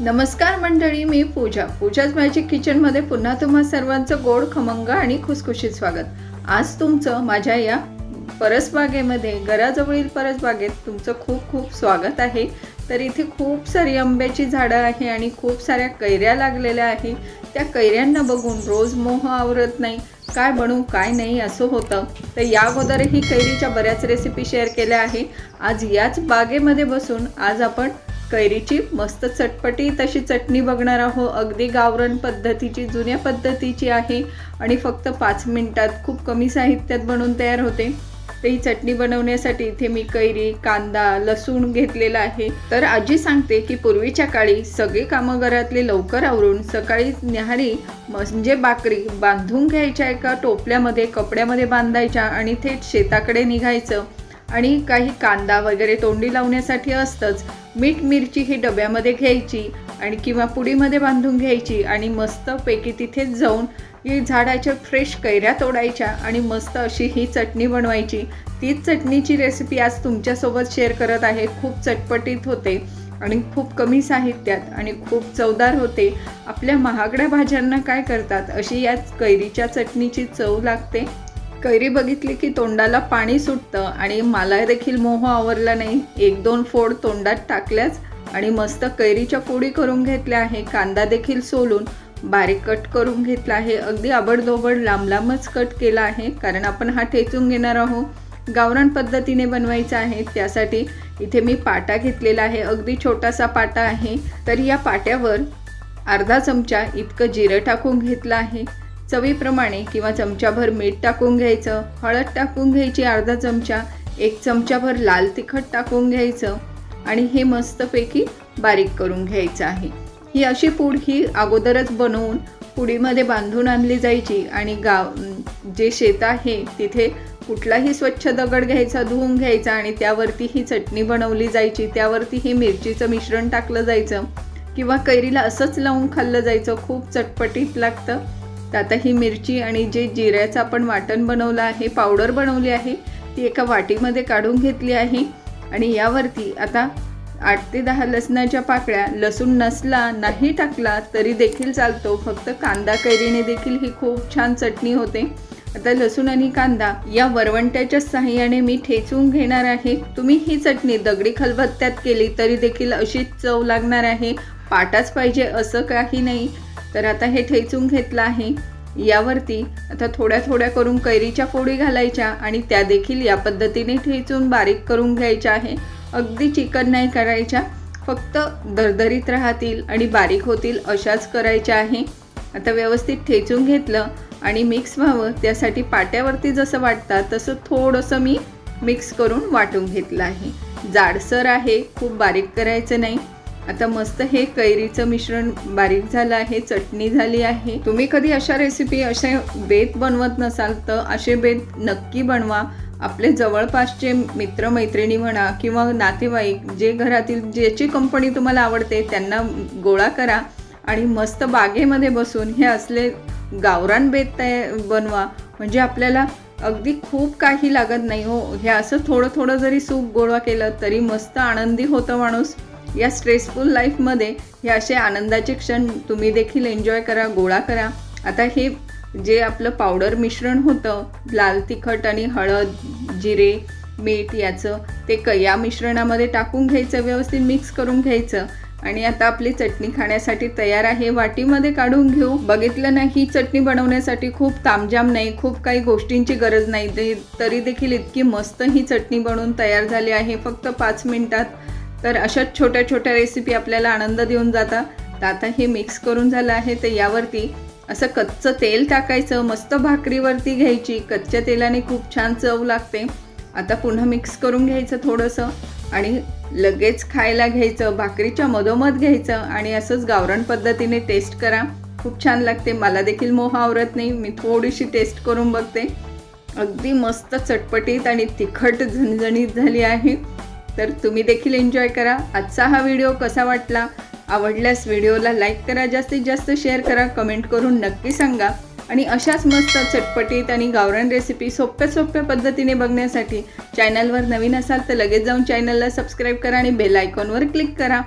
नमस्कार मंडळी मी पूजा. पूजाच मॅजिक किचनमध्ये पुन्हा तुम्हा सर्वांचं गोड खमंग आणि खुसखुशीत स्वागत. आज तुमचं माझ्या या परसबागेमध्ये घराजवळील परसबागेत तुमचं खूप खूप स्वागत आहे. तर इथे खूप सारी आंब्याची झाडं आहे आणि खूप साऱ्या कैऱ्या लागलेल्या आहे. त्या कैऱ्यांना बघून रोज मोह आवरत नाही. काय बनू काय नाही असं होतं. तर या अगोदरही कैरीच्या बऱ्याच रेसिपी शेअर केल्या आहे. आज याच बागेमध्ये बसून आज आपण कैरीची मस्त चटपटी तशी चटणी बघणार आहोत अगदी गावरण पद्धतीची जुन्या पद्धतीची आहे. आणि फक्त पाच मिनिटात खूप कमी साहित्यात बनवून तयार होते. तर ही चटणी बनवण्यासाठी इथे मी कैरी कांदा लसूण घेतलेला आहे. तर आजी सांगते की पूर्वीच्या काळी सगळे कामं घरातले लवकर आवरून सकाळी न्याहारी म्हणजे बाकरी बांधून घ्यायच्या एका टोपल्यामध्ये कपड्यामध्ये बांधायच्या आणि थेट शेताकडे निघायचं. आणि काही कांदा वगैरे तोंडी लावण्यासाठी असतंच. मीठ मिरची ही डब्यामध्ये घ्यायची आणि किंवा पुडीमध्ये बांधून घ्यायची आणि मस्तपैकी तिथेच जाऊन ही झाडाच्या फ्रेश कैऱ्या तोडायच्या आणि मस्त अशी ही चटणी बनवायची. तीच चटणीची रेसिपी आज तुमच्यासोबत शेअर करत आहे. खूप चटपटीत होते आणि खूप कमी साहित्यात आणि खूप चवदार होते. आपल्या महागड्या भाज्यांना काय करतात? अशी या कैरीच्या चटणीची चव लागते? कैरी बघितली की तोंडाला पाणी सुटतं आणि मला देखील मोह आवरला नाही. एक दोन फोड तोंडात टाकल्याच आणि मस्त कैरीच्या फोडी करून घेतल्या आहे कांदा देखील सोलून बारीक कट करून घेतला आहे. अगदी आबडधोबड लांब लांबच कट केला आहे कारण आपण हा ठेचून घेणार आहोत. गावरान पद्धतीने बनवायचा आहे त्यासाठी इथे मी पाटा घेतलेला आहे. अगदी छोटासा पाटा आहे तर या पाट्यावर अर्धा चमचा इतकं जिरं टाकून घेतलं आहे. चवीप्रमाणे किंवा चमचाभर मीठ टाकून घ्यायचं हळद टाकून घ्यायची अर्धा चमचा एक चमचाभर लाल तिखट टाकून घ्यायचं आणि हे मस्तपैकी बारीक करून घ्यायचं आहे. ही अशी पूड ही अगोदरच बनवून पुडीमध्ये बांधून आणली जायची आणि गाव जे शेत आहे तिथे कुठलाही स्वच्छ दगड घ्यायचा धुवून घ्यायचा आणि त्यावरती ही चटणी बनवली जायची त्यावरती हे मिरचीचं मिश्रण टाकलं जायचं किंवा कैरीला असंच लावून खाल्लं जायचं खूप चटपटीत लागतं. तर आता ही मिरची आणि जे जिऱ्याचं आपण वाटण बनवलं आहे पावडर बनवली आहे ती एका वाटीमध्ये काढून घेतली आहे. आणि यावरती आता आठ ते दहा लसणाच्या पाकळ्या लसूण नसला नाही टाकला तरी देखील चालतो. फक्त कांदा कैरीने देखील ही खूप छान चटणी होते. आता लसूण आणि कांदा या वरवंट्याच्या सहाय्याने मी ठेचून घेणार आहे. तुम्ही ही चटणी दगडी खलबत्त्यात केली तरी देखील अशीच चव लागणार आहे. पाटाच पाहिजे असं काही नाही. तर आता हे ठेचून घेतलं आहे. यावरती आता थोड्या थोड्या करून कैरीच्या फोडी घालायच्या आणि त्या देखील या पद्धतीने ठेचून बारीक करून घ्यायच्या आहे. अगदी चिकन नाही करायच्या फक्त दरदरीत राहतील आणि बारीक होतील अशाच करायच्या आहे. आता व्यवस्थित ठेचून घेतलं आणि मिक्स व्हावं त्यासाठी पाट्यावरती जसं वाटतं तसं थोडंसं मी मिक्स करून वाटून घेतलं आहे. जाडसर आहे खूप बारीक करायचं नाही. आता मस्त हे कैरीचं मिश्रण बारीक झालं आहे चटणी झाली आहे. तुम्ही कधी अशा रेसिपी असे बेत बनवत नसाल तर असे बेत नक्की बनवा. आपले जवळपासचे मित्रमैत्रिणी म्हणा किंवा नातेवाईक जे घरातील ज्याची कंपनी तुम्हाला आवडते त्यांना गोळा करा आणि मस्त बागेमध्ये बसून हे असले गावरान बेत तयार बनवा. म्हणजे आपल्याला अगदी खूप काही लागत नाही हो. हे असं थोडं थोडं जरी सूप गोळा केलं तरी मस्त आनंदी होतं माणूस. या स्ट्रेसफुल लाईफमध्ये हे असे आनंदाचे क्षण तुम्ही देखील एन्जॉय करा गोळा करा. आता हे जे आपलं पावडर मिश्रण होतं लाल तिखट आणि हळद जिरे मीठ याचं ते क या मिश्रणामध्ये टाकून घ्यायचं व्यवस्थित मिक्स करून घ्यायचं. आणि आता आपली चटणी खाण्यासाठी तयार आहे वाटीमध्ये काढून घेऊ. बघितलं ना ही चटणी बनवण्यासाठी खूप तामजाम नाही खूप काही गोष्टींची गरज नाही. ते तरी देखील इतकी मस्त ही चटणी बनवून तयार झाली आहे. फक्त पाच मिनिटात तर अशाच छोट्या छोट्या रेसिपी आपल्याला आनंद देऊन जातात. तर आता हे मिक्स करून झालं आहे. तर यावरती असं कच्चं तेल टाकायचं मस्त भाकरीवरती घ्यायची. कच्च्या तेलाने खूप छान चव लागते. आता पुन्हा मिक्स करून घ्यायचं थोडंसं. आणि लगेच खायला घ्यायचं भाकरीच्या मधोमध घ्यायचं आणि असंच गावरण पद्धतीने टेस्ट करा. खूप छान लागते. मला देखील मोह आवरत नाही. मी थोडीशी टेस्ट करून बघते. अगदी मस्त चटपटीत आणि तिखट झणझणीत झाली आहे. तर तुम्ही देखील एन्जॉय करा. आजचा हा व्हिडिओ कसा वाटला? आवडल्यास व्हिडिओला लाईक करा जास्तीत जास्त शेअर करा कमेंट करून नक्की सांगा. आणि अशाच मस्त चटपटीत आणि गावरान रेसिपी सोप्या सोप्या पद्धतीने बघण्यासाठी चॅनलवर नवीन असाल तर लगेच जाऊन चॅनलला सबस्क्राईब करा आणि बेल आयकॉनवर क्लिक करा.